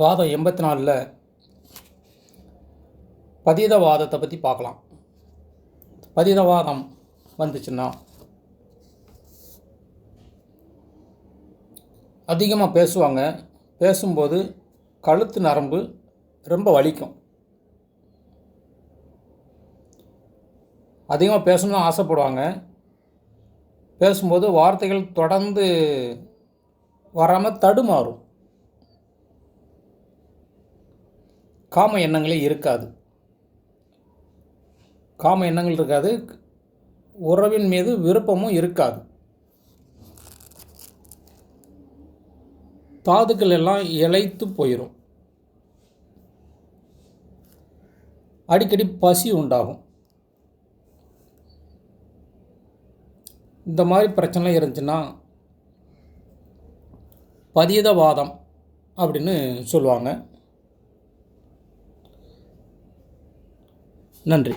வாதம் எண்பத்தி நாலில் பதீதவாதத்தை பற்றி பார்க்கலாம். பதீதவாதம் வந்துச்சுன்னா அதிகமாக பேசுவாங்க. பேசும்போது கழுத்து நரம்பு ரொம்ப வலிக்கும். அதிகமாக பேசணும்னு ஆசைப்படுவாங்க. பேசும்போது வார்த்தைகள் தொடர்ந்து வராமல் தடுமாறும். காம எண்ணங்களே இருக்காது. காம எண்ணங்கள் இருக்காது. உறவின் மீது விருப்பமும் இருக்காது. தாதுக்கள் எல்லாம் இழைத்து போயிடும் அடிக்கடி பசி உண்டாகும். இந்த மாதிரி பிரச்சனை இருந்துச்சுன்னா பதீதவாதம் அப்படின்னு சொல்லுவாங்க. நன்றி.